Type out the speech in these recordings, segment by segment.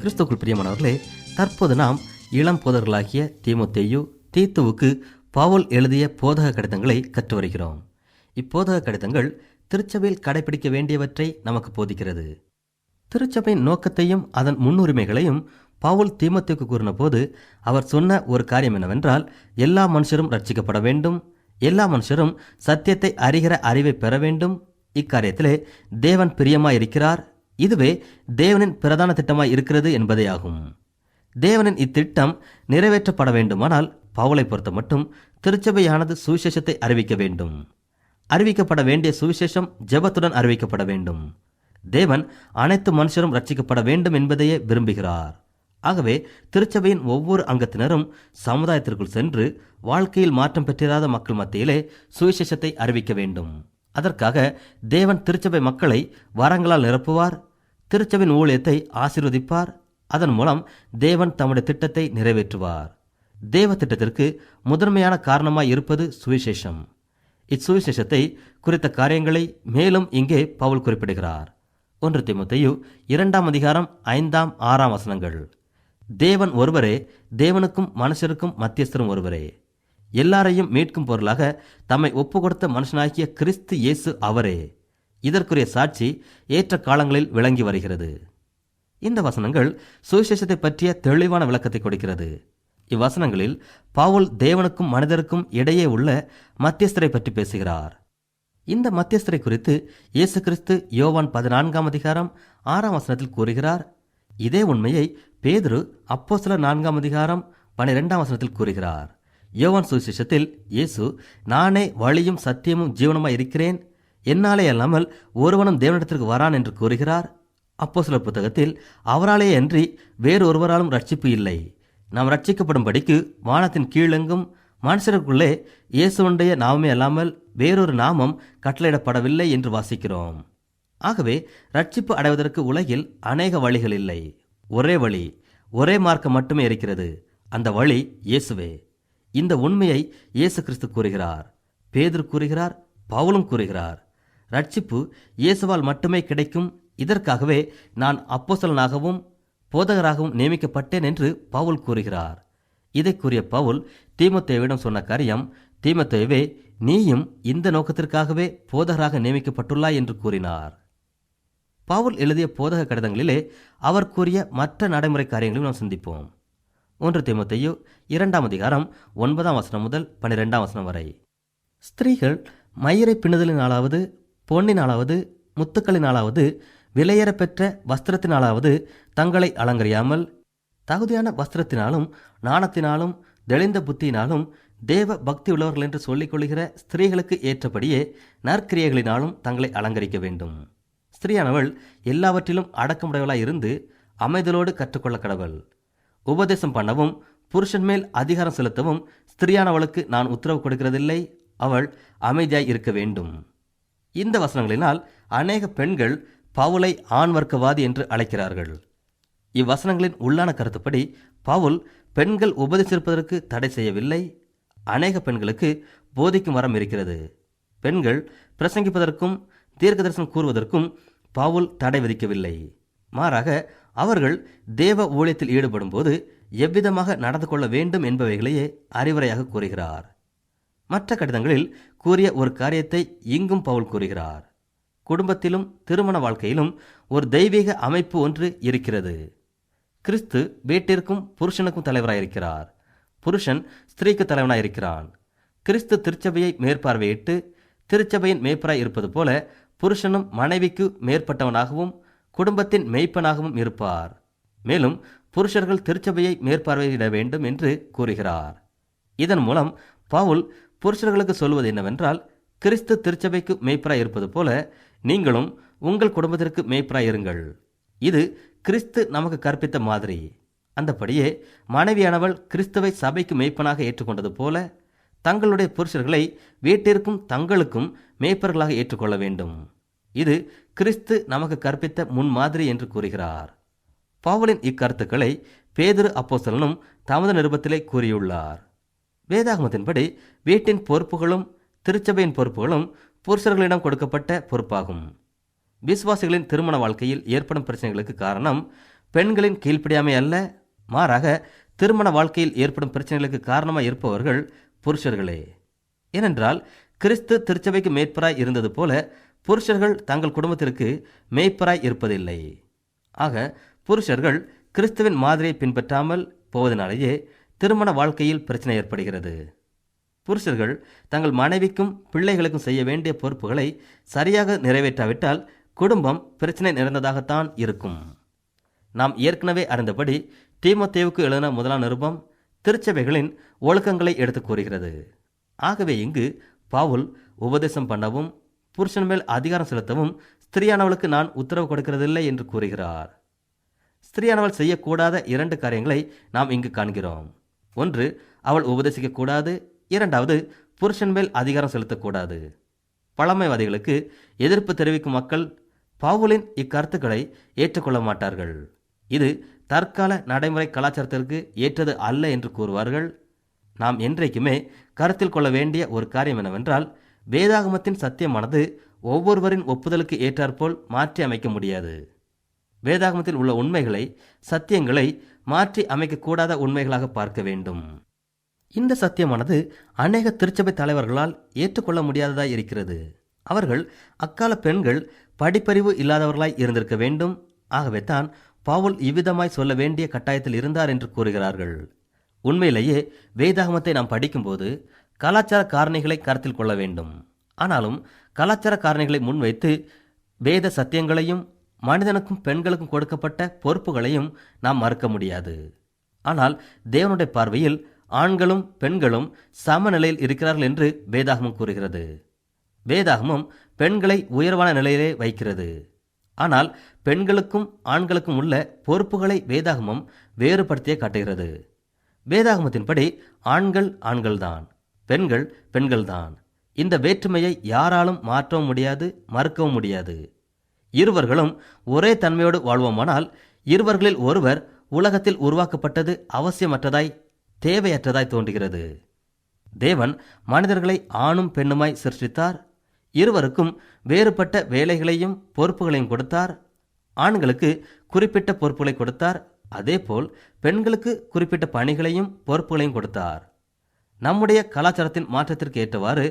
கிறிஸ்துக்குள் பிரியமானவர்களே தற்போது நாம் இளம் போதகர்களாகிய தீமுத்தேயு தீத்துவுக்கு பவுல் எழுதிய போதக கடிதங்களை கற்று வருகிறோம். இப்போதக கடிதங்கள் திருச்சபையில் கடைபிடிக்க வேண்டியவற்றை நமக்கு போதிக்கிறது. திருச்சபையின் நோக்கத்தையும் அதன் முன்னுரிமைகளையும் பவுல் தீமத்துக்கு கூறினபோது அவர் சொன்ன ஒரு காரியம் என்னவென்றால் எல்லா மனுஷரும் ரட்சிக்கப்பட வேண்டும் எல்லா மனுஷரும் சத்தியத்தை அறிகிற அறிவை பெற வேண்டும். இக்காரியத்திலே தேவன் பிரியமாயிருக்கிறார் இதுவே தேவனின் பிரதான திட்டமாய் இருக்கிறது என்பதே ஆகும். தேவனின் இத்திட்டம் நிறைவேற்றப்பட வேண்டுமானால் பவுலை பொறுத்த மட்டும் திருச்சபையானது சுவிசேஷத்தை அறிவிக்க வேண்டும். அறிவிக்கப்பட வேண்டிய சுவிசேஷம் ஜெபத்துடன் அறிவிக்கப்பட வேண்டும். தேவன் அனைத்து மனுஷரும் ரட்சிக்கப்பட வேண்டும் என்பதையே விரும்புகிறார். ஆகவே திருச்சபையின் ஒவ்வொரு அங்கத்தினரும் சமுதாயத்திற்குள் சென்று வாழ்க்கையில் மாற்றம் பெற்றிராத மக்கள் மத்தியிலே சுவிசேஷத்தை அறிவிக்க வேண்டும். அதற்காக தேவன் திருச்சபை மக்களை வரங்களால் நிரப்புவார் திருச்சபின் ஊழியத்தை ஆசிர்வதிப்பார். அதன் மூலம் தேவன் தம்முடைய திட்டத்தை நிறைவேற்றுவார். தேவ திட்டத்திற்கு முதன்மையான காரணமாய் இருப்பது சுவிசேஷம். இச்சுவிசேஷத்தை குறித்த காரியங்களை மேலும் இங்கே பவுல் குறிப்பிடுகிறார். ஒன்று திமுத்தையு இரண்டாம் அதிகாரம் ஐந்தாம் ஆறாம் வசனங்கள். தேவன் ஒருவரே தேவனுக்கும் மனுஷருக்கும் மத்தியஸ்தரும் ஒருவரே. எல்லாரையும் மீட்கும் பொருளாக தம்மை ஒப்பு கொடுத்த மனுஷனாகிய கிறிஸ்து இயேசு அவரே. இதற்குரிய சாட்சி ஏற்ற காலங்களில் விளங்கி வருகிறது. இந்த வசனங்கள் சுவிசேஷத்தை பற்றிய தெளிவான விளக்கத்தை கொடுக்கிறது. இவ்வசனங்களில் பவுல் தேவனுக்கும் மனிதருக்கும் இடையே உள்ள மத்தியஸ்தரை பற்றி பேசுகிறார். இந்த மத்தியஸ்தரை குறித்து இயேசு கிறிஸ்து யோவான் பதினான்காம் அதிகாரம் ஆறாம் வசனத்தில் கூறுகிறார். இதே உண்மையை பேதுரு அப்போ சில நான்காம் அதிகாரம் பனிரெண்டாம் வசனத்தில் கூறுகிறார். யோவான் சுவிசேஷத்தில் இயேசு நானே வழியும் சத்தியமும் ஜீவனமாக இருக்கிறேன். என்னாலே அல்லாமல் ஒருவனும் தேவனிடத்திற்கு வரான் என்று கூறுகிறார். அப்போ சில புத்தகத்தில் அவராலே அன்றி வேறு ஒருவராலும் ரட்சிப்பு இல்லை. நாம் ரட்சிக்கப்படும்படிக்கு வானத்தின் கீழெங்கும் மனுஷருக்குள்ளே இயேசுவனுடைய நாமமே அல்லாமல் வேறொரு நாமம் கட்டளையிடப்படவில்லை என்று வாசிக்கிறோம். ஆகவே ரட்சிப்பு அடைவதற்கு உலகில் அநேக வழிகள் இல்லை. ஒரே வழி ஒரே மார்க்கம் மட்டுமே இருக்கிறது. அந்த வழி இயேசுவே. இந்த உண்மையை இயேசு கிறிஸ்து கூறுகிறார். பேதர் கூறுகிறார் பவுலும் கூறுகிறார். ரட்சிப்பு இயேசுவால் மட்டுமே கிடைக்கும். இதற்காகவே நான் அப்போசலனாகவும் போதகராகவும் நியமிக்கப்பட்டேன் என்று பவுல் கூறுகிறார். இதை கூறிய பவுல் தீமத்தேவிடம் சொன்ன காரியம் தீமத்தேவே நீயும் இந்த நோக்கத்திற்காகவே போதகராக நியமிக்கப்பட்டுள்ளாய் என்று கூறினார். பவுல் எழுதிய போதக கடிதங்களிலே அவர் கூறிய மற்ற நடைமுறை காரியங்களையும் நாம் சிந்திப்போம். ஒன்று தீமத்தையோ இரண்டாம் அதிகாரம் ஒன்பதாம் வசனம் முதல் பன்னிரெண்டாம் வசனம் வரை. ஸ்திரீகள் மயிரை பின்னுதலினாலாவது பொன்னினாலாவது முத்துக்களினாலாவது விலையேற பெற்ற வஸ்திரத்தினாலாவது தங்களை அலங்கரியாமல் தகுதியான வஸ்திரத்தினாலும் நாணத்தினாலும் தெளிந்த புத்தியினாலும் தேவ பக்தி உள்ளவர்கள் என்று சொல்லிக் கொள்கிற ஸ்திரீகளுக்கு ஏற்றபடியே நற்கிரியைகளினாலும் தங்களை அலங்கரிக்க வேண்டும். ஸ்திரீயானவள் எல்லாவற்றிலும் அடக்கமுடையவளாய் இருந்து அமைதலோடு கற்றுக்கொள்ள கடவுள். உபதேசம் பண்ணவும் புருஷன் மேல் அதிகாரம் செலுத்தவும் ஸ்திரியானவளுக்கு நான் உத்தரவு கொடுக்கிறதில்லை. அவள் அமைதியாய் இருக்க வேண்டும். இந்த வசனங்களினால் அநேக பெண்கள் பவுலை ஆண் வர்க்கவாதி என்று அழைக்கிறார்கள். இவ்வசனங்களின் உள்ளான கருத்துப்படி பவுல் பெண்கள் உபதேசிப்பதற்கு தடை செய்யவில்லை. அநேக பெண்களுக்கு போதிக்கும் வரம் இருக்கிறது. பெண்கள் பிரசங்கிப்பதற்கும் தீர்க்க தரிசனம் கூறுவதற்கும் பவுல் தடை விதிக்கவில்லை. மாறாக அவர்கள் தேவ ஊழியத்தில் ஈடுபடும்போது எவ்விதமாக நடந்து கொள்ள வேண்டும் என்பவைகளையே அறிவுரையாக கூறுகிறார். மற்ற கடிதங்களில் கூறிய ஒரு காரியத்தை இங்கும் பவுல் கூறுகிறார். குடும்பத்திலும் திருமண வாழ்க்கையிலும் ஒரு தெய்வீக அமைப்பு ஒன்று இருக்கிறது. கிறிஸ்து வீட்டிற்கும் புருஷனுக்கும் தலைவராயிருக்கிறார். புருஷன் ஸ்திரீக்கு தலைவனாயிருக்கிறான். கிறிஸ்து திருச்சபையை மேற்பார்வையிட்டு திருச்சபையின் மேய்ப்பராய் இருப்பது போல புருஷனும் மனைவிக்கு மேற்பட்டவனாகவும் குடும்பத்தின் மெய்ப்பனாகவும் இருப்பார். மேலும் புருஷர்கள் திருச்சபையை மேற்பார்வையிட வேண்டும் என்று கூறுகிறார். இதன் மூலம் பவுல் புருஷர்களுக்கு சொல்வது என்னவென்றால் கிறிஸ்து திருச்சபைக்கு மேய்ப்பராய் இருப்பது போல நீங்களும் உங்கள் குடும்பத்திற்கு மேய்ப்பராய் இருங்கள். இது கிறிஸ்து நமக்கு கற்பித்த மாதிரி. அந்தபடியே மனைவியானவள் கிறிஸ்துவை சபைக்கு மேய்ப்பனாக ஏற்றுக்கொண்டது போல தங்களுடைய புருஷர்களை வீட்டிற்கும் தங்களுக்கும் மேய்ப்பர்களாக ஏற்றுக்கொள்ள வேண்டும். இது கிறிஸ்து நமக்கு கற்பித்த முன்மாதிரி என்று கூறுகிறார். பவுலின் இக்கருத்துக்களை பேதுரு அப்போசலனும் தமது நிருபத்திலே கூறியுள்ளார். வேதாகமத்தின்படி வீட்டின் பொறுப்புகளும் திருச்சபையின் பொறுப்புகளும் புருஷர்களிடம் கொடுக்கப்பட்ட பொறுப்பாகும். விசுவாசிகளின் திருமண வாழ்க்கையில் ஏற்படும் பிரச்சனைகளுக்கு காரணம் பெண்களின் கீழ்ப்படியாமை அல்ல. மாறாக திருமண வாழ்க்கையில் ஏற்படும் பிரச்சனைகளுக்கு காரணமாக இருப்பவர்கள் புருஷர்களே. ஏனென்றால் கிறிஸ்து திருச்சபைக்கு மேய்ப்பராய் இருந்தது போல புருஷர்கள் தங்கள் குடும்பத்திற்கு மேய்ப்பராய் இருப்பதில்லை. ஆக புருஷர்கள் கிறிஸ்துவின் மாதிரியை பின்பற்றாமல் போவதனாலேயே திருமண வாழ்க்கையில் பிரச்சனை ஏற்படுகிறது. புருஷர்கள் தங்கள் மனைவிக்கும் பிள்ளைகளுக்கும் செய்ய வேண்டிய பொறுப்புகளை சரியாக நிறைவேற்றாவிட்டால் குடும்பம் பிரச்சனை நிறைந்ததாகத்தான் இருக்கும். நாம் ஏற்கனவே அறிந்தபடி தீமத்தேவுக்கு எழுதின முதலாம் நிருபம் திருச்சபைகளின் ஒழுக்கங்களை எடுத்து கூறுகிறது. ஆகவே இங்கு பவுல் உபதேசம் பண்ணவும் புருஷன் மேல் அதிகாரம் செலுத்தவும் ஸ்திரியானவளுக்கு நான் உத்தரவு கொடுக்கிறதில்லை என்று கூறுகிறார். ஸ்திரியானவள் செய்யக்கூடாத இரண்டு காரியங்களை நாம் இங்கு காண்கிறோம். ஒன்று அவள் உபதேசிக்கக்கூடாது. இரண்டாவது புருஷன் மேல் அதிகாரம் செலுத்தக்கூடாது. பழமைவாதிகளுக்கு எதிர்ப்பு தெரிவிக்கும் மக்கள் பவுலின் இக்கருத்துக்களை ஏற்றுக்கொள்ள மாட்டார்கள். இது தற்கால நடைமுறை கலாச்சாரத்திற்கு ஏற்றது அல்ல என்று கூறுவார்கள். நாம் என்றைக்குமே கருத்தில் கொள்ள வேண்டிய ஒரு காரியம் என்னவென்றால் வேதாகமத்தின் சத்தியமானது ஒவ்வொருவரின் ஒப்புதலுக்கு ஏற்றாற்போல் மாற்றி அமைக்க முடியாது. வேதாகமத்தில் உள்ள உண்மைகளை சத்தியங்களை மாற்றி அமைக்கக்கூடாத உண்மைகளாக பார்க்க வேண்டும். இந்த சத்தியமானது அநேக திருச்சபை தலைவர்களால் ஏற்றுக்கொள்ள முடியாததாய் இருக்கிறது. அவர்கள் அக்கால பெண்கள் படிப்பறிவு இல்லாதவர்களாய் இருந்திருக்க வேண்டும். ஆகவே தான் பாவுல் இவ்விதமாய் சொல்ல வேண்டிய கட்டாயத்தில் இருந்தார் என்று கூறுகிறார்கள். உண்மையிலேயே வேதாகமத்தை நாம் படிக்கும்போது கலாச்சார காரணிகளை கருத்தில் கொள்ள வேண்டும். ஆனாலும் கலாச்சார காரணிகளை முன்வைத்து வேத சத்தியங்களையும் மனிதனுக்கும் பெண்களுக்கும் கொடுக்கப்பட்ட பொறுப்புகளையும் நாம் மறுக்க முடியாது. ஆனால் தேவனுடைய பார்வையில் ஆண்களும் பெண்களும் சமநிலையில் இருக்கிறார்கள் என்று வேதாகமம் கூறுகிறது. வேதாகமம் பெண்களை உயர்வான நிலையிலே வைக்கிறது. ஆனால் பெண்களுக்கும் ஆண்களுக்கும் உள்ள பொறுப்புகளை வேதாகமம் வேறுபடுத்தியே காட்டுகிறது. வேதாகமத்தின்படி ஆண்கள் ஆண்கள்தான் பெண்கள் பெண்கள்தான். இந்த வேற்றுமையை யாராலும் மாற்றவும் முடியாது மறுக்கவும் முடியாது. இருவர்களும் ஒரே தன்மையோடு வாழ்வோமானால் இருவர்களில் ஒருவர் உலகத்தில் உருவாக்கப்பட்டது அவசியமற்றதாய் தேவையற்றதாய் தோன்றுகிறது. தேவன் மனிதர்களை ஆணும் பெண்ணுமாய் சிருஷ்டித்தார். இருவருக்கும் வேறுபட்ட வேலைகளையும் பொறுப்புகளையும் கொடுத்தார். ஆண்களுக்கு குறிப்பிட்ட பொறுப்புகளை கொடுத்தார். அதேபோல் பெண்களுக்கு குறிப்பிட்ட பணிகளையும் பொறுப்புகளையும் கொடுத்தார். நம்முடைய கலாச்சாரத்தின் மாற்றத்திற்கு ஏற்றவாறு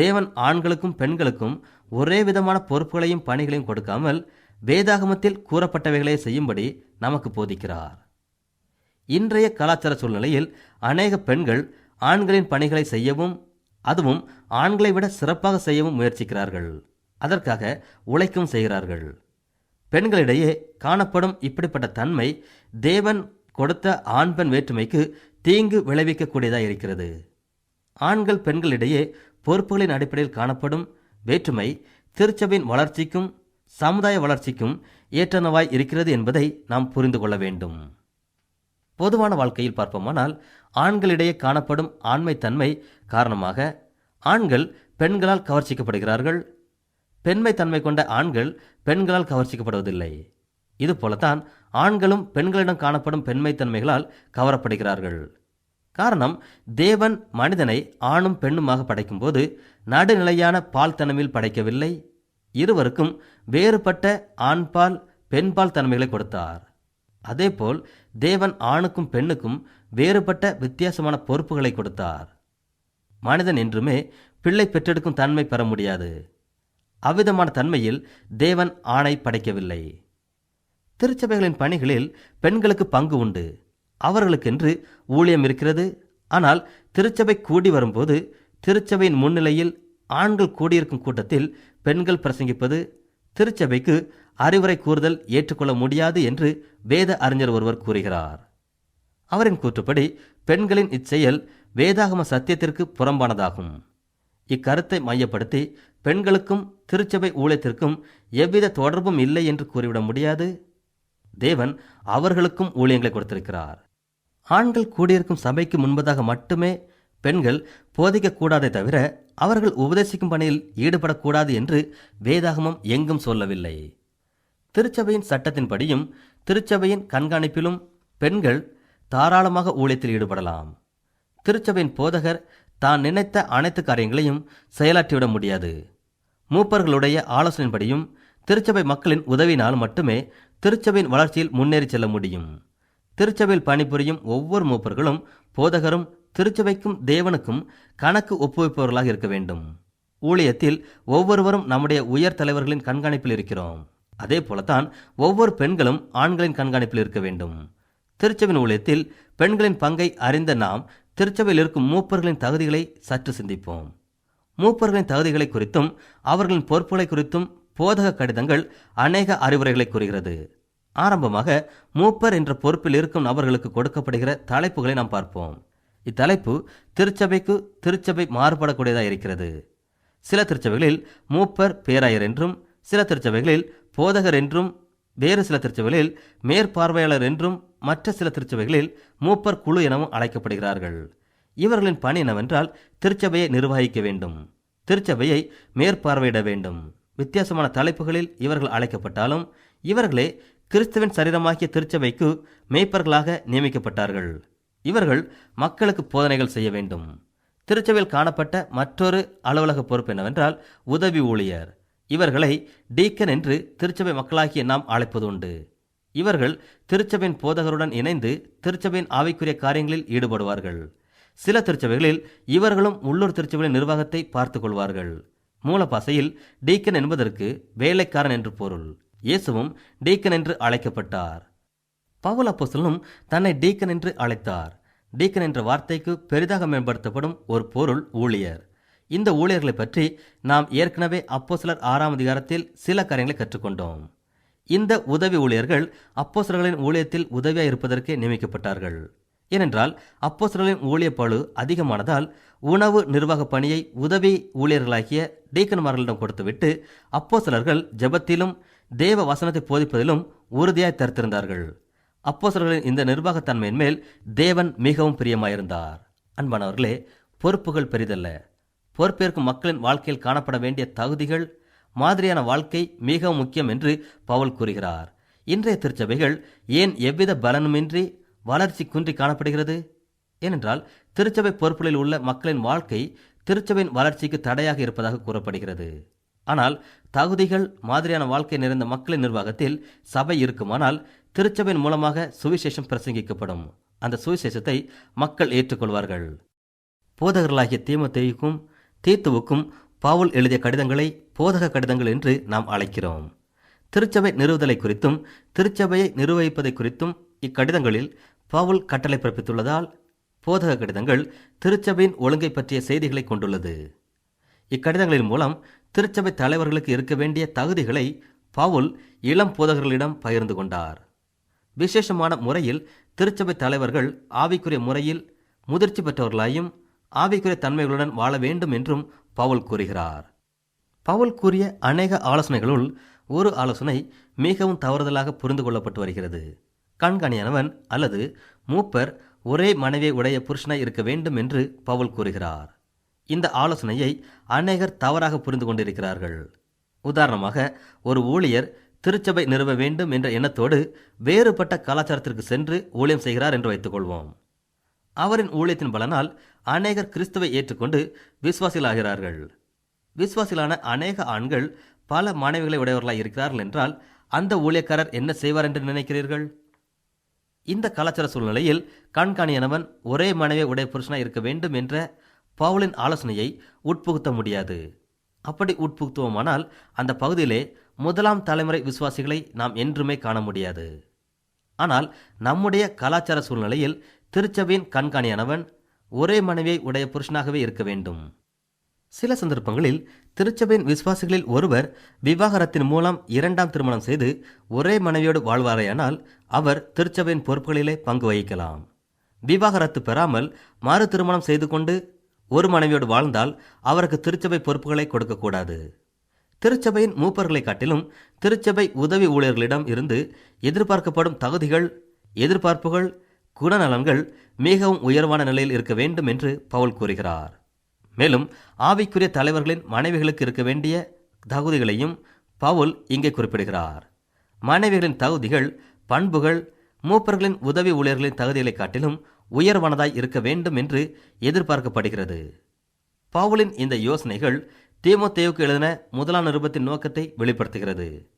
தேவன் ஆண்களுக்கும் பெண்களுக்கும் ஒரே விதமான பொறுப்புகளையும் பணிகளையும் கொடுக்காமல் வேதாகமத்தில் கூறப்பட்டவைகளை செய்யும்படி நமக்கு போதிக்கிறார். இன்றைய கலாச்சார சூழ்நிலையில் அநேக பெண்கள் ஆண்களின் பணிகளை செய்யவும் அதுவும் ஆண்களை விட சிறப்பாக செய்யவும் முயற்சிக்கிறார்கள். அதற்காக உழைக்கவும் செய்கிறார்கள். பெண்களிடையே காணப்படும் இப்படிப்பட்ட தன்மை தேவன் கொடுத்த ஆண் பெண் வேற்றுமைக்கு தீங்கு விளைவிக்கக்கூடியதாக இருக்கிறது. ஆண்கள் பெண்களிடையே பொறுப்புகளின் அடிப்படையில் காணப்படும் வேற்றுமை திருச்சபையின் வளர்ச்சிக்கும் சமுதாய வளர்ச்சிக்கும் ஏற்றனவாய் இருக்கிறது என்பதை நாம் புரிந்து கொள்ள வேண்டும். பொதுவான வாழ்க்கையில் பார்ப்போமானால் ஆண்களிடையே காணப்படும் ஆண்மைத்தன்மை காரணமாக ஆண்கள் பெண்களால் கவர்ச்சிக்கப்படுகிறார்கள். பெண்மை தன்மை கொண்ட ஆண்கள் பெண்களால் கவர்ச்சிக்கப்படுவதில்லை. இதுபோலத்தான் ஆண்களும் பெண்களிடம் காணப்படும் பெண்மைத்தன்மைகளால் கவரப்படுகிறார்கள். காரணம் தேவன் மனிதனை ஆணும் பெண்ணுமாக படைக்கும்போது நடுநிலையான பால் தன்மையில் படைக்கவில்லை. இருவருக்கும் வேறுபட்ட ஆண்பால் பெண்பால் தன்மைகளை கொடுத்தார். அதேபோல் தேவன் ஆணுக்கும் பெண்ணுக்கும் வேறுபட்ட வித்தியாசமான பொறுப்புகளை கொடுத்தார். மனிதன் என்றுமே பிள்ளை பெற்றெடுக்கும் தன்மை பெற முடியாது. அவ்விதமான தன்மையில் தேவன் ஆணை படைக்கவில்லை. திருச்சபைகளின் பணிகளில் பெண்களுக்கு பங்கு உண்டு. அவர்களுக்கென்று ஊழியம் இருக்கிறது. ஆனால் திருச்சபை கூடி வரும்போது திருச்சபையின் முன்னிலையில் ஆண்கள் கூடியிருக்கும் கூட்டத்தில் பெண்கள் பிரசங்கிப்பது திருச்சபைக்கு அறிவுரை கூறுதல் ஏற்றுக்கொள்ள முடியாது என்று வேத அறிஞர் ஒருவர் கூறுகிறார். அவரின் கூற்றுப்படி பெண்களின் இச்செயல் வேதாகம சத்தியத்திற்கு புறம்பானதாகும். இக்கருத்தை மையப்படுத்தி பெண்களுக்கும் திருச்சபை ஊழியத்திற்கும் எவ்வித தொடர்பும் இல்லை என்று கூறிவிட முடியாது. தேவன் அவர்களுக்கும் ஊழியங்களை கொடுத்திருக்கிறார். ஆண்கள் கூடியிருக்கும் சபைக்கு முன்பதாக மட்டுமே பெண்கள் போதிக்கக்கூடாதே தவிர அவர்கள் உபதேசிக்கும் பணியில் ஈடுபடக்கூடாது என்று வேதாகமம் எங்கும் சொல்லவில்லை. திருச்சபையின் சட்டத்தின்படியும் திருச்சபையின் கண்காணிப்பிலும் பெண்கள் தாராளமாக ஊழியத்தில் ஈடுபடலாம். திருச்சபையின் போதகர் தான் நினைத்த அனைத்து காரியங்களையும் செயலாற்றிவிட முடியாது. மூப்பர்களுடைய ஆலோசனையின்படியும் திருச்சபை மக்களின் உதவினால் மட்டுமே திருச்சபையின் வளர்ச்சியில் முன்னேறி செல்ல முடியும். திருச்சபையில் பணிபுரியும் ஒவ்வொரு மூப்பர்களும் போதகரும் திருச்சபைக்கும் தேவனுக்கும் கணக்கு ஒப்புவிப்பவர்களாக இருக்க வேண்டும். ஊழியத்தில் ஒவ்வொருவரும் நம்முடைய உயர் தலைவர்களின் கண்காணிப்பில் இருக்கிறோம். அதே போலத்தான் ஒவ்வொரு பெண்களும் ஆண்களின் கண்காணிப்பில் இருக்க வேண்டும். திருச்சபின் ஊழியத்தில் பெண்களின் பங்கை அறிந்த நாம் திருச்சபையில் இருக்கும் மூப்பர்களின் தகுதிகளை சற்று சிந்திப்போம். மூப்பர்களின் தகுதிகளை குறித்தும் அவர்களின் பொறுப்புகளை குறித்தும் போதக கடிதங்கள் அநேக அறிவுரைகளை கூறுகிறது. ஆரம்பமாக மூப்பர் என்ற பொறுப்பில் இருக்கும் நபர்களுக்கு கொடுக்கப்படுகிற தலைப்புகளை நாம் பார்ப்போம். இத்தலைப்பு திருச்சபைக்கு திருச்சபை மாறுபடக்கூடியதாக இருக்கிறது. சில திருச்சபைகளில் மூப்பர் பேராயர் என்றும் சில திருச்சபைகளில் போதகர் என்றும் வேறு சில திருச்சபைகளில் மேற்பார்வையாளர் என்றும் மற்ற சில திருச்சபைகளில் மூப்பர் குழு எனவும் அழைக்கப்படுகிறார்கள். இவர்களின் பணி என்னவென்றால் திருச்சபையை நிர்வகிக்க வேண்டும். திருச்சபையை மேற்பார்வையிட வேண்டும். வித்தியாசமான தலைப்புகளில் இவர்கள் அழைக்கப்பட்டாலும் இவர்களே கிறிஸ்துவின் சரீரமாகிய திருச்சபைக்கு மேய்ப்பர்களாக நியமிக்கப்பட்டார்கள். இவர்கள் மக்களுக்கு போதனைகள் செய்ய வேண்டும். திருச்சபையில் காணப்பட்ட மற்றொரு அலுவலக பொறுப்பு என்னவென்றால் உதவி ஊழியர். இவர்களை டீக்கன் என்று திருச்சபை மக்களாகிய நாம் அழைப்பது உண்டு. இவர்கள் திருச்சபையின் போதகருடன் இணைந்து திருச்சபையின் ஆவிக்குரிய காரியங்களில் ஈடுபடுவார்கள். சில திருச்சபைகளில் இவர்களும் உள்ளூர் திருச்சபையின் நிர்வாகத்தை பார்த்துக் கொள்வார்கள். மூலபாசையில் டீக்கன் என்பதற்கு வேலைக்காரன் என்று பொருள். இயேசுவும் டீக்கன் என்று அழைக்கப்பட்டார். பவுல் அப்போசலும் தன்னை டீக்கன் என்று அழைத்தார். டீக்கன் என்ற வார்த்தைக்கு பெரிதாக மேம்படுத்தப்படும் ஒரு பொருள் ஊழியர். இந்த ஊழியர்களை பற்றி நாம் ஏற்கனவே அப்போசலர் ஆறாம் அதிகாரத்தில் சில காரியங்களை கற்றுக்கொண்டோம். இந்த உதவி ஊழியர்கள் அப்போசலர்களின் ஊழியத்தில் உதவியாக இருப்பதற்கே நியமிக்கப்பட்டார்கள். ஏனென்றால் அப்போசலர்களின் ஊழிய பளு அதிகமானதால் உணவு நிர்வாக பணியை உதவி ஊழியர்களாகிய டீக்கன்மார்களிடம் கொடுத்துவிட்டு அப்போசலர்கள் ஜெபத்திலும் தேவ வசனத்தை போதிப்பதிலும் உறுதியாய் தருத்திருந்தார்கள். அப்போசர்களின் இந்த நிர்வாகத்தன்மையின் மேல் தேவன் மிகவும் பிரியமாயிருந்தார். அன்பானவர்களே பொறுப்புகள் பெரிதல்ல. பொறுப்பேற்கும் மக்களின் வாழ்க்கையில் காணப்பட வேண்டிய தகுதிகள் மாதிரியான வாழ்க்கை மிகவும் முக்கியம் என்று பவுல் கூறுகிறார். இன்றைய திருச்சபைகள் ஏன் எவ்வித பலனுமின்றி வளர்ச்சி குன்றி காணப்படுகிறது? ஏனென்றால் திருச்சபை பொறுப்புகளில் உள்ள மக்களின் வாழ்க்கை திருச்சபையின் வளர்ச்சிக்கு தடையாக இருப்பதாக கூறப்படுகிறது. ஆனால் தகுதிகள் மாதிரியான வாழ்க்கை நிறைந்த மக்களின் நிர்வாகத்தில் சபை இருக்குமானால் திருச்சபையின் மூலமாக சுவிசேஷம் பிரசங்கிக்கப்படும். அந்த சுவிசேஷத்தை மக்கள் ஏற்றுக்கொள்வார்கள். போதகர்களாகிய தீமத்தேயுக்கும் தீத்துவுக்கும் பாவுல் எழுதிய கடிதங்களை போதக கடிதங்கள் என்று நாம் அழைக்கிறோம். திருச்சபை நிறுவுதலை குறித்தும் திருச்சபையை நிர்வகிப்பதை குறித்தும் இக்கடிதங்களில் பவுல் கட்டளை பிறப்பித்துள்ளதால் போதக கடிதங்கள் திருச்சபையின் ஒழுங்கை பற்றிய செய்திகளை கொண்டுள்ளது. இக்கடிதங்களின் மூலம் திருச்சபை தலைவர்களுக்கு இருக்க வேண்டிய தகுதிகளை பவுல் இளம் போதகர்களிடம் பகிர்ந்து கொண்டார். விசேஷமான முறையில் திருச்சபை தலைவர்கள் ஆவிக்குரிய முறையில் முதிர்ச்சி பெற்றவர்களாயும் ஆவிக்குரிய தன்மைகளுடன் வாழ வேண்டும் என்றும் பவுல் கூறுகிறார். பவுல் கூறிய அநேக ஆலோசனைகளுள் ஒரு ஆலோசனை மிகவும் தவறுதலாக புரிந்து கொள்ளப்பட்டு வருகிறது. கண்காணியானவன் அல்லது மூப்பர் ஒரே மனைவியை உடைய புருஷனாய் இருக்க வேண்டும் என்று பவுல் கூறுகிறார். இந்த ஆலோசனையை அநேகர் தவறாக புரிந்து கொண்டிருக்கிறார்கள். உதாரணமாக ஒரு ஊழியர் திருச்சபை நிறுவ வேண்டும் என்ற எண்ணத்தோடு வேறுபட்ட கலாச்சாரத்திற்கு சென்று ஊழியம் செய்கிறார் என்று வைத்துக்கொள்வோம் அவரின் ஊழியத்தின் பலனால் அநேகர் கிறிஸ்துவை ஏற்றுக்கொண்டு விசுவாசிகளாகிறார்கள். விசுவாசிகளான அநேக ஆண்கள் பல மாணவிகளை உடையவர்களாக இருக்கிறார்கள் என்றால் அந்த ஊழியக்காரர் என்ன செய்வார் என்று நினைக்கிறீர்கள்? இந்த கலாச்சார சூழ்நிலையில் கண்காணியானவன் ஒரே மனைவி உடைய புருஷனாக இருக்க வேண்டும் என்ற பவுலின் ஆலோசனையை உட்புகுத்த முடியாது. அப்படி உட்புகுத்துவோமானால் அந்த பகுதியிலே முதலாம் தலைமுறை விசுவாசிகளை நாம் என்றுமே காண முடியாது. ஆனால் நம்முடைய கலாச்சார சூழ்நிலையில் திருச்சபையின் கண்காணியானவன் ஒரே மனைவியை உடைய புருஷனாகவே இருக்க வேண்டும். சில சந்தர்ப்பங்களில் திருச்சபையின் விசுவாசிகளில் ஒருவர் விவாகரத்தின் மூலம் இரண்டாம் திருமணம் செய்து ஒரே மனைவியோடு வாழ்வாரேயானால் அவர் திருச்சபையின் பொறுப்புகளிலே பங்கு வகிக்கலாம். விவாகரத்து பெறாமல் மறு திருமணம் செய்து கொண்டு ஒரு மனைவியோடு வாழ்ந்தால் அவருக்கு திருச்சபை பொறுப்புகளை கொடுக்கக்கூடாது. திருச்சபையின் மூப்பர்களை காட்டிலும் திருச்சபை உதவி ஊழியர்களிடம் இருந்து எதிர்பார்க்கப்படும் தகுதிகள் எதிர்பார்ப்புகள் குணநலன்கள் மிகவும் உயர்வான நிலையில் இருக்க வேண்டும் என்று பவுல் கூறுகிறார். மேலும் ஆவிக்குரிய தலைவர்களின் மனைவிகளுக்கு இருக்க வேண்டிய தகுதிகளையும் பவுல் இங்கே குறிப்பிடுகிறார். மனைவிகளின் தகுதிகள் பண்புகள் மூப்பர்களின் உதவி ஊழியர்களின் தகுதிகளை காட்டிலும் உயர்வானதாய் இருக்க வேண்டும் என்று எதிர்பார்க்கப்படுகிறது. பவுலின் இந்த யோசனைகள் தீமோத்தேவுக்கு எழுதின முதலாம் நிருபத்தின் நோக்கத்தை வெளிப்படுத்துகிறது.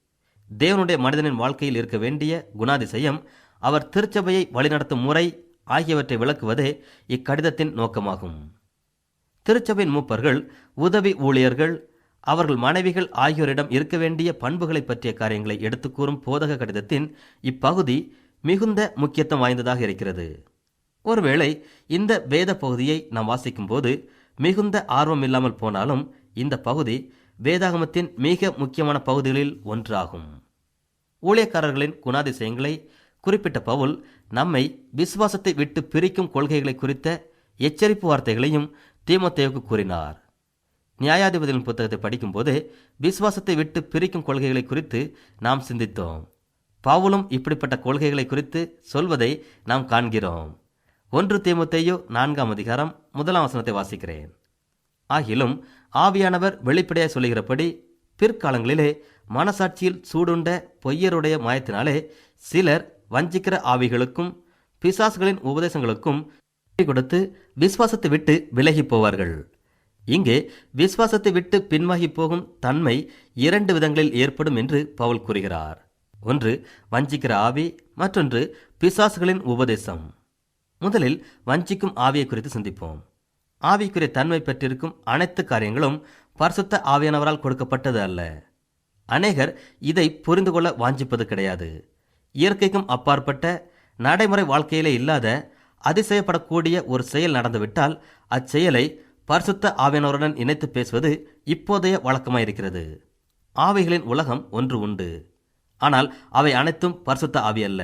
தேவனுடைய மனிதனின் வாழ்க்கையில் இருக்க வேண்டிய குணாதிசயம் அவர் திருச்சபையை வழிநடத்தும் முறை ஆகியவற்றை விளக்குவதே இக்கடிதத்தின் நோக்கமாகும். திருச்சபையின் மூப்பர்கள் உதவி ஊழியர்கள் அவர்கள் மனைவிகள் ஆகியோரிடம் இருக்க வேண்டிய பண்புகளை பற்றிய காரியங்களை எடுத்துக்கூறும் போதக கடிதத்தின் இப்பகுதி மிகுந்த முக்கியத்துவம் வாய்ந்ததாக இருக்கிறது. ஒருவேளை இந்த வேத பகுதியை நாம் வாசிக்கும்போது மிகுந்த ஆர்வம் இல்லாமல் போனாலும் இந்த பகுதி வேதாகமத்தின் மிக முக்கியமான பகுதிகளில் ஒன்றாகும். ஊழியக்காரர்களின் குணாதிசயங்களை குறிப்பிட்ட பவுல் நம்மை விசுவாசத்தை விட்டு பிரிக்கும் கொள்கைகளை குறித்த எச்சரிப்பு வார்த்தைகளையும் தீமத்தேவுக்கு கூறினார். நியாயாதிபதியின் புத்தகத்தை படிக்கும்போது விசுவாசத்தை விட்டு பிரிக்கும் கொள்கைகளை குறித்து நாம் சிந்தித்தோம். பவுலும் இப்படிப்பட்ட கொள்கைகளை குறித்து சொல்வதை நாம் காண்கிறோம். ஒன்று தீமுத்தையோ நான்காம் அதிகாரம் முதலாம் வசனத்தை வாசிக்கிறேன். ஆகிலும் ஆவியானவர் வெளிப்படையாக சொல்லுகிறபடி பிற்காலங்களிலே மனசாட்சியில் சூடுண்ட பொய்யருடைய மாயத்தினாலே சிலர் வஞ்சிக்கிற ஆவிகளுக்கும் பிசாசுகளின் உபதேசங்களுக்கும் கொடுத்து விசுவாசத்தை விட்டு விலகி போவார்கள். இங்கே விசுவாசத்தை விட்டு பின்வாகி போகும் தன்மை இரண்டு விதங்களில் ஏற்படும் என்று பவுல் கூறுகிறார். ஒன்று வஞ்சிக்கிற ஆவி மற்றொன்று பிசாசுகளின் உபதேசம். முதலில் வஞ்சிக்கும் ஆவியை குறித்து சிந்திப்போம். ஆவிக்குரிய தன்மை பெற்றிருக்கும் அனைத்து காரியங்களும் பரிசுத்த ஆவியானவரால் கொடுக்கப்பட்டது அல்ல. அநேகர் இதை புரிந்து கொள்ள வாஞ்சிப்பது கிடையாது. இயற்கைக்கும் அப்பாற்பட்ட நடைமுறை வாழ்க்கையிலே இல்லாத அதிசயப்படக்கூடிய ஒரு செயல் நடந்துவிட்டால் அச்செயலை பரிசுத்த ஆவியானவருடன் இணைத்து பேசுவது இப்போதைய வழக்கமாயிருக்கிறது. ஆவிகளின் உலகம் ஒன்று உண்டு. ஆனால் அவை அனைத்தும் பரிசுத்த ஆவி அல்ல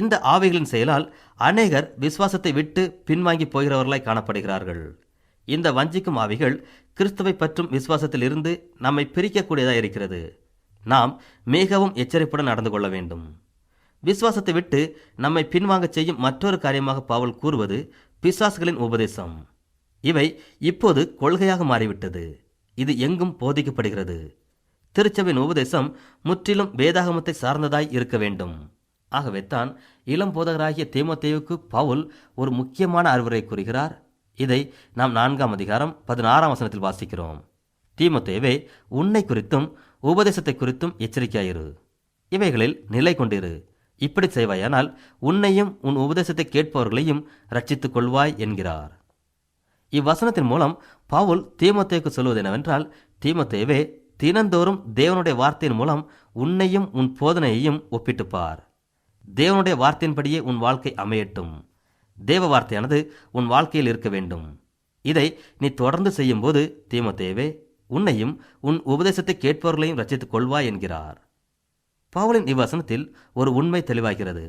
இந்த ஆவிகளின் செயலால் அநேகர் விசுவாசத்தை விட்டு பின்வாங்கி போகிறவர்களாய் காணப்படுகிறார்கள். இந்த வஞ்சிக்கும் ஆவிகள் கிறிஸ்துவை பற்றும் விசுவாசத்தில் இருந்து நம்மை பிரிக்கக்கூடியதாக இருக்கிறது. நாம் மிகவும் எச்சரிப்புடன் நடந்து கொள்ள வேண்டும். விசுவாசத்தை விட்டு நம்மை பின்வாங்கச் செய்யும் மற்றொரு காரியமாக பாவல் கூறுவது பிசாசுகளின் உபதேசம். இவை இப்போது கொள்கையாக மாறிவிட்டது. இது எங்கும் போதிக்கப்படுகிறது. திருச்சபையின் உபதேசம் முற்றிலும் வேதாகமத்தை சார்ந்ததாய் இருக்க வேண்டும். ஆகவே தான் இளம் போதகராகிய தேமத்தேவுக்கு பவுல் ஒரு முக்கியமான அறிவுரை கூறுகிறார். இதை நாம் நான்காம் அதிகாரம் பதினாறாம் வசனத்தில் வாசிக்கிறோம். தீமத்தேவே உன்னை குறித்தும் உபதேசத்தை குறித்தும் எச்சரிக்கையாயிரு. இவைகளில் நிலை கொண்டிரு. இப்படி செய்வாயானால் உன்னையும் உன் உபதேசத்தை கேட்பவர்களையும் ரட்சித்துக் கொள்வாய் என்கிறார். இவ்வசனத்தின் மூலம் பவுல் தீமத்தேவுக்கு சொல்வது என்னவென்றால் தீமத்தேவே தினந்தோறும் தேவனுடைய வார்த்தையின் மூலம் உன்னையும் உன் போதனையையும் ஒப்பிட்டுப்பார். தேவனுடைய வார்த்தையின்படியே உன் வாழ்க்கை அமையட்டும். தேவ வார்த்தையானது உன் வாழ்க்கையில் இருக்க வேண்டும். இதை நீ தொடர்ந்து செய்யும்போது தீமோத்தேவே உன்னையும் உன் உபதேசத்தை கேட்பவர்களையும் ரச்சித்துக் கொள்வாய் என்கிறார். பவுலின் இவ்வசனத்தில் ஒரு உண்மை தெளிவாகிறது.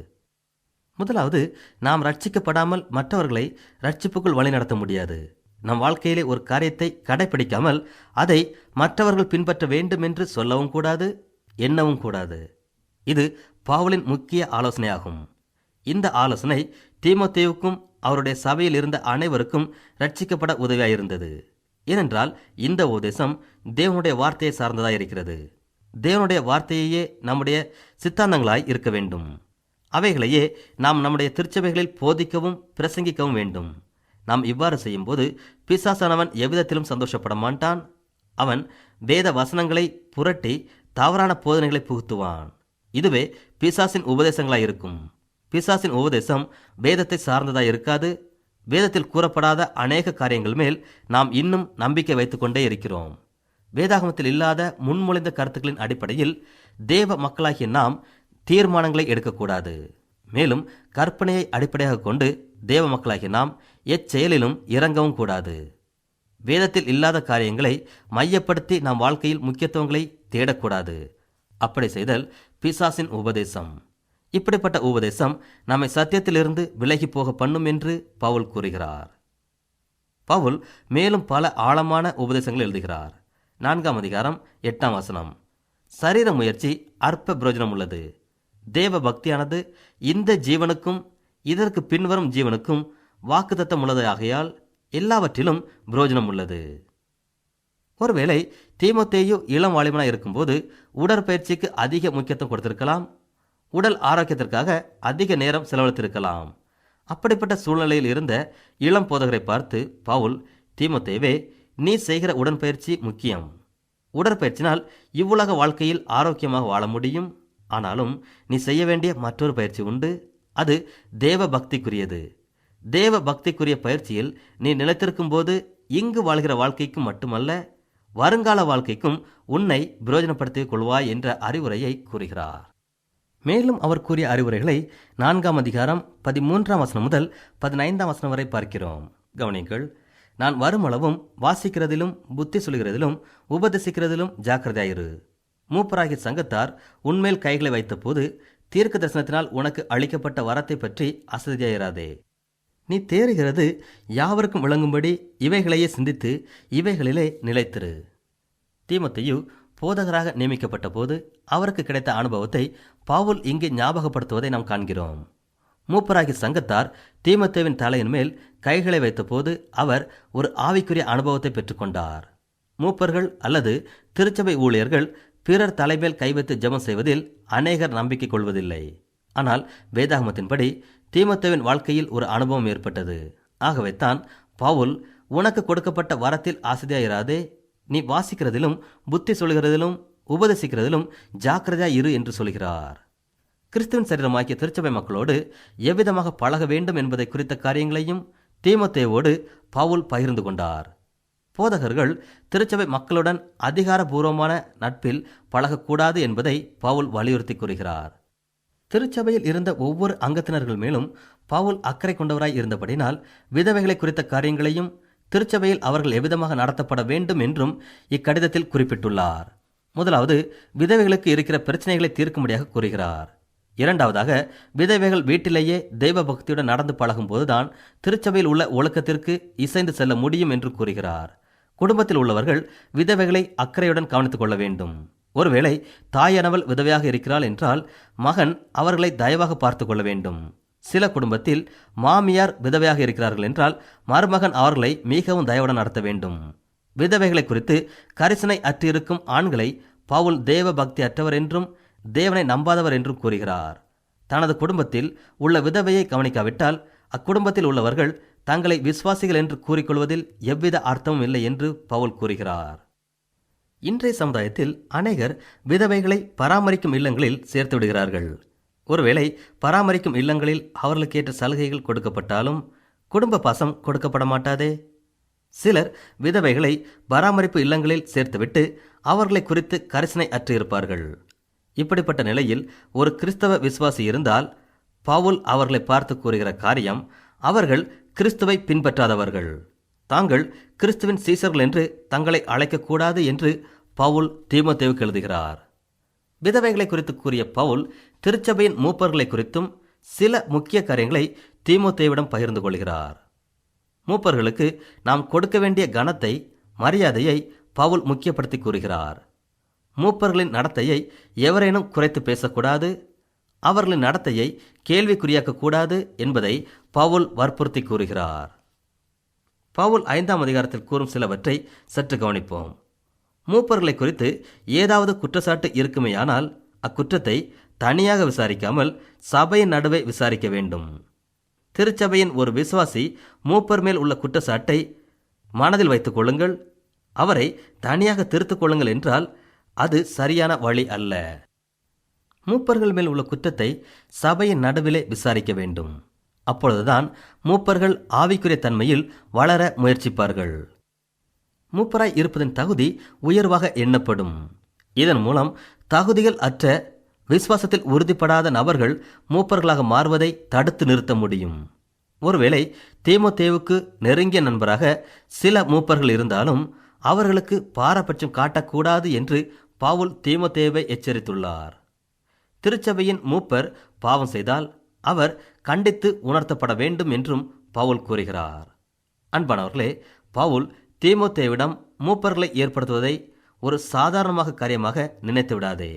முதலாவது நாம் ரட்சிக்கப்படாமல் மற்றவர்களை ரட்சிப்புக்குள் வழிநடத்த முடியாது. நம் வாழ்க்கையிலே ஒரு காரியத்தை கடைபிடிக்காமல் அதை மற்றவர்கள் பின்பற்ற வேண்டும் என்று சொல்லவும் கூடாது எண்ணவும் கூடாது. இது பாவலின் முக்கிய ஆலோசனையாகும். இந்த ஆலோசனை தீமோத்தேவுக்கும் அவருடைய சபையில் இருந்த அனைவருக்கும் ரட்சிக்கப்பட உதவியாயிருந்தது. ஏனென்றால் இந்த உபதேசம் தேவனுடைய வார்த்தையை சார்ந்ததாக இருக்கிறது. தேவனுடைய வார்த்தையையே நம்முடைய சித்தாந்தங்களாய் இருக்க வேண்டும். அவைகளையே நாம் நம்முடைய திருச்சபைகளில் போதிக்கவும் பிரசங்கிக்கவும் வேண்டும். நாம் இவ்வாறு செய்யும்போது பிசாசானவன் எவ்விதத்திலும் சந்தோஷப்பட மாட்டான். அவன் வேத வசனங்களை புரட்டி தவறான போதனைகளை புகுத்துவான். இதுவே பிசாசின் உபதேசங்களாய் இருக்கும். பிசாசின் உபதேசம் வேதத்தை சார்ந்ததாய் இருக்காது. வேதத்தில் கூறப்படாத அநேக காரியங்கள் மேல் நாம் இன்னும் நம்பிக்கை வைத்துக்கொண்டே இருக்கிறோம். வேதாகமத்தில் இல்லாத முன்மொழிந்த கருத்துக்களின் அடிப்படையில் தேவ மக்களாகிய நாம் தீர்மானங்களை எடுக்கக்கூடாது. மேலும் கற்பனையை அடிப்படையாக கொண்டு தேவ மக்களாகிய நாம் எச்செயலிலும் இறங்கவும் கூடாது. வேதத்தில் இல்லாத காரியங்களை மையப்படுத்தி நம் வாழ்க்கையில் முக்கியத்துவங்களை தேடக்கூடாது. அப்படி செய்தல் பிசாசின் உபதேசம். இப்படிப்பட்ட உபதேசம் நம்மை சத்தியத்திலிருந்து விலகி போக பண்ணும் என்று பவுல் கூறுகிறார். பவுல் மேலும் பல ஆழமான உபதேசங்கள் எழுதுகிறார். நான்காம் அதிகாரம் எட்டாம் வசனம். சரீர முயற்சி அற்ப பிரயோஜனம் உள்ளது. தேவ பக்தியானது இந்த ஜீவனுக்கும் இதற்கு பின்வரும் ஜீவனுக்கும் வாக்குத்தத்தம் உள்ளது ஆகையால் எல்லாவற்றிலும் பிரோஜனம் உள்ளது. ஒருவேளை தீமத்தேயு இளம் வாலிபனாக இருக்கும்போது உடற்பயிற்சிக்கு அதிக முக்கியத்துவம் கொடுத்திருக்கலாம். உடல் ஆரோக்கியத்திற்காக அதிக நேரம் செலவழித்திருக்கலாம். அப்படிப்பட்ட சூழ்நிலையில் இருந்த இளம் போதகரை பார்த்து பவுல் தீமத்தேவே நீ செய்கிற உடற்பயிற்சி முக்கியம். உடற்பயிற்சினால் இவ்வுலக வாழ்க்கையில் ஆரோக்கியமாக வாழ முடியும். ஆனாலும் நீ செய்ய வேண்டிய மற்றொரு பயிற்சி உண்டு. அது தேவ பக்திக்குரியது தேவ பக்திக்குரிய பயிற்சியில் நீ நிலைத்திருக்கும் போது இங்கு வாழ்கிற வாழ்க்கைக்கு மட்டுமல்ல வருங்கால வாழ்க்கைக்கும் உன்னை பிரயோஜனப்படுத்திக் கொள்வாய் என்ற அறிவுரையை கூறுகிறார். மேலும் அவர் கூறிய அறிவுரைகளை நான்காம் அதிகாரம் பதிமூன்றாம் வசனம் முதல் பதினைந்தாம் வசனம் வரை பார்க்கிறோம். கவனிங்கள் நான் வருமளவும் வாசிக்கிறதிலும் புத்தி சொல்கிறதிலும் உபதேசிக்கிறதிலும் ஜாக்கிரதையாயிரு மூப்பராகிய சங்கத்தார் உன்மேல் கைகளை வைத்தபோது தீர்க்க தரிசனத்தினால் உனக்கு அளிக்கப்பட்ட வரத்தை பற்றி அசதியாயிராதே. நீ தேறுகிறது யாவருக்கும் விளங்கும்படி இவைகளையே சிந்தித்து இவைகளிலே நிலைத்திரு. தீமத்தையு போதகராக நியமிக்கப்பட்ட போது அவருக்கு கிடைத்த அனுபவத்தை பாவுல் இங்கே ஞாபகப்படுத்துவதை நாம் காண்கிறோம். மூப்பராகி சங்கத்தார் தீமத்தேவின் தலையின் மேல் கைகளை வைத்தபோது அவர் ஒரு ஆவிக்குரிய அனுபவத்தை பெற்றுக்கொண்டார். மூப்பர்கள் அல்லது திருச்சபை ஊழியர்கள் பிறர் தலைமேல் கை வைத்து ஜெபம் செய்வதில் அநேகர் நம்பிக்கை கொள்வதில்லை. ஆனால் வேதாகமத்தின்படி தீமத்தேவின் வாழ்க்கையில் ஒரு அனுபவம் ஏற்பட்டது. ஆகவே தான் பவுல் உனக்கு கொடுக்கப்பட்ட வரத்தில் ஆசையாயிராதே நீ வாசிக்கிறதிலும் புத்தி சொல்கிறதிலும் உபதேசிக்கிறதிலும் ஜாக்கிரதையா இரு என்று சொல்கிறார். கிறிஸ்துவின் சரீரமாக்கிய திருச்சபை மக்களோடு எவ்விதமாக பழக வேண்டும் என்பதை குறித்த காரியங்களையும் தீமத்தேவோடு பவுல் பகிர்ந்து கொண்டார். போதகர்கள் திருச்சபை மக்களுடன் அதிகாரபூர்வமான நட்பில் பழகக்கூடாது என்பதை பவுல் வலியுறுத்தி கூறுகிறார். திருச்சபையில் இருந்த ஒவ்வொரு அங்கத்தினர்கள் மேலும் பவுல் அக்கறை கொண்டவராய் இருந்தபடினால் விதவைகளை குறித்த காரியங்களையும் திருச்சபையில் அவர்கள் எவ்விதமாக நடத்தப்பட வேண்டும் என்றும் இக்கடிதத்தில் குறிப்பிட்டுள்ளார். முதலாவது விதவைகளுக்கு இருக்கிற பிரச்சனைகளை தீர்க்கும்படியாக கூறுகிறார். இரண்டாவதாக விதவைகள் வீட்டிலேயே தெய்வ பக்தியுடன் நடந்து பழகும்போதுதான் திருச்சபையில் உள்ள ஒழுக்கத்திற்கு இசைந்து செல்ல முடியும் என்று கூறுகிறார். குடும்பத்தில் உள்ளவர்கள் விதவைகளை அக்கறையுடன் கவனித்துக் கொள்ள வேண்டும். ஒருவேளை தாயானவள் விதவையாக இருக்கிறாள் என்றால் மகன் அவர்களை தயவாக பார்த்து கொள்ள வேண்டும். சில குடும்பத்தில் மாமியார் விதவையாக இருக்கிறார்கள் என்றால் மருமகன் அவர்களை மிகவும் தயவுடன் நடத்த வேண்டும். விதவைகளை குறித்து கரிசனை அற்றிருக்கும் ஆண்களை பவுல் தேவ பக்தி அற்றவர் என்றும் தேவனை நம்பாதவர் என்றும் கூறுகிறார். தனது குடும்பத்தில் உள்ள விதவையை கவனிக்காவிட்டால் அக்குடும்பத்தில் உள்ளவர்கள் தங்களை விசுவாசிகள் என்று கூறிக்கொள்வதில் எவ்வித அர்த்தமும் இல்லை என்று பவுல் கூறுகிறார். இன்றைய சமுதாயத்தில் அநேகர் விதவைகளை பராமரிக்கும் இல்லங்களில் சேர்த்து விடுகிறார்கள். ஒருவேளை பராமரிக்கும் இல்லங்களில் அவர்களுக்கேற்ற சலுகைகள் கொடுக்கப்பட்டாலும் குடும்ப பாசம் கொடுக்கப்பட மாட்டாதே? சிலர் விதவைகளை பராமரிப்பு இல்லங்களில் சேர்த்துவிட்டு அவர்களை குறித்து கரிசனை அற்றிருப்பார்கள் இப்படிப்பட்ட நிலையில் ஒரு கிறிஸ்தவ விசுவாசி இருந்தால் பவுல் அவர்களை பார்த்து கூறுகிற காரியம் அவர்கள் கிறிஸ்துவை பின்பற்றாதவர்கள். தாங்கள் கிறிஸ்துவின் சீசர்கள் என்று தங்களை அழைக்கக்கூடாது என்று பவுல் தீமத்தேவுக்கு எழுதுகிறார். விதவைகளை குறித்து கூறிய பவுல் திருச்சபையின் மூப்பர்களை குறித்தும் சில முக்கிய காரியங்களை தீமோத்தேவிடம் பகிர்ந்து கொள்கிறார். மூப்பர்களுக்கு நாம் கொடுக்க வேண்டிய கனத்தை மரியாதையை பவுல் முக்கியப்படுத்தி கூறுகிறார். மூப்பர்களின் நடத்தையை எவரேனும் குறைத்து பேசக்கூடாது அவர்களின் நடத்தையை கேள்விக்குறியாக்கக்கூடாது என்பதை பவுல் வற்புறுத்தி கூறுகிறார். பவுல் ஐந்தாம் அதிகாரத்தில் கூறும் சிலவற்றை சற்று கவனிப்போம். மூப்பர்களை குறித்து ஏதாவது குற்றச்சாட்டு இருக்குமேயானால் அக்குற்றத்தை தனியாக விசாரிக்காமல் சபையின் நடுவே விசாரிக்க வேண்டும். திருச்சபையின் ஒரு விசுவாசி மூப்பர் மேல் உள்ள குற்றச்சாட்டை மனதில் வைத்துக் கொள்ளுங்கள். அவரை தனியாக திருத்துக் கொள்ளுங்கள் என்றால் அது சரியான வழி அல்ல. மூப்பர்கள் மேல் உள்ள குற்றத்தை சபையின் நடுவிலே விசாரிக்க வேண்டும். அப்பொழுதுதான் மூப்பர்கள் ஆவிக்குரிய தன்மையில் வளர முயற்சிப்பார்கள். மூப்பராய் இருப்பதன் தகுதி உயர்வாக எண்ணப்படும். இதன் மூலம் தகுதிகள் அற்ற விசுவாசத்தில் உறுதிப்படாத நபர்கள் மூப்பர்களாக மாறுவதை தடுத்து நிறுத்த முடியும். ஒருவேளை தேமுதேவுக்கு நெருங்கிய நண்பராக சில மூப்பர்கள் இருந்தாலும் அவர்களுக்கு பாரபட்சம் காட்டக்கூடாது என்று பாவுல் தேமுதேவை எச்சரித்துள்ளார். திருச்சபையின் மூப்பர் பாவம் செய்தால் அவர் கண்டித்து உணர்த்தப்பட வேண்டும் என்றும் பவுல் கூறுகிறார். அன்பானவர்களே பவுல் தீமோத்தேவிடம் மூப்பர்களை ஏற்படுத்துவதை ஒரு சாதாரணமாக காரியமாக நினைத்து விடாதே.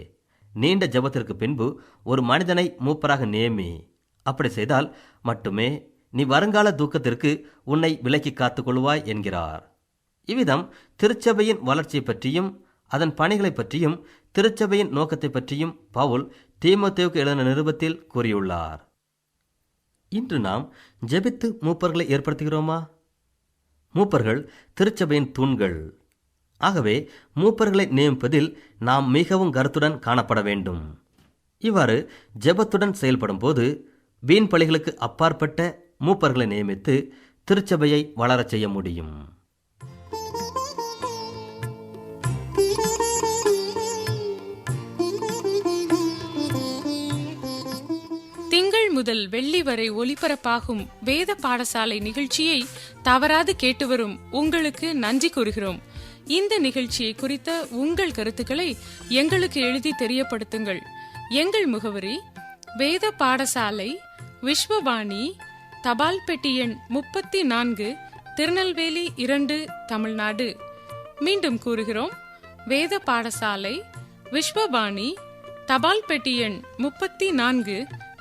நீண்ட ஜபத்திற்கு பின்பு ஒரு மனிதனை மூப்பராக நியமி. அப்படி செய்தால் மட்டுமே நீ வருங்கால தூக்கத்திற்கு உன்னை விலக்கி காத்துக்கொள்வாய் என்கிறார். இவ்விதம் திருச்சபையின் வளர்ச்சியை பற்றியும் அதன் பணிகளை பற்றியும் திருச்சபையின் நோக்கத்தை பற்றியும் பவுல் தீமோத்தேவுக்கு எழுதின நிருபத்தில் கூறியுள்ளார். இன்று நாம் ஜெபித்து மூப்பர்களை ஏற்படுத்துகிறோமா? மூப்பர்கள் திருச்சபையின் தூண்கள். ஆகவே மூப்பர்களை நியமிப்பதில் நாம் மிகவும் கருத்துடன் காணப்பட வேண்டும். இவ்வாறு ஜெபத்துடன் செயல்படும் போது வீண் பலிகளுக்கு அப்பாற்பட்ட மூப்பர்களை நியமித்து திருச்சபையை வளரச் செய்ய முடியும். முதல் வெள்ளி வரை ஒலிபரப்பாகும் வேத பாடசாலை நிகழ்ச்சியை தவறாது கேட்டு வரும் உங்களுக்கு நன்றி கூறுகிறோம். இந்த நிகழ்ச்சியை குறித்த உங்கள் கருத்துக்களை எங்களுக்கு எழுதி தெரியப்படுத்துங்கள். எங்கள் முகவரி வேத பாடசாலை விஸ்வவாணி தபால் பெட்டி எண் முப்பத்தி நான்கு திருநெல்வேலி இரண்டு தமிழ்நாடு. மீண்டும் கூறுகிறோம். வேத பாடசாலை விஸ்வவாணி தபால் பெட்டி எண் முப்பத்தி நான்கு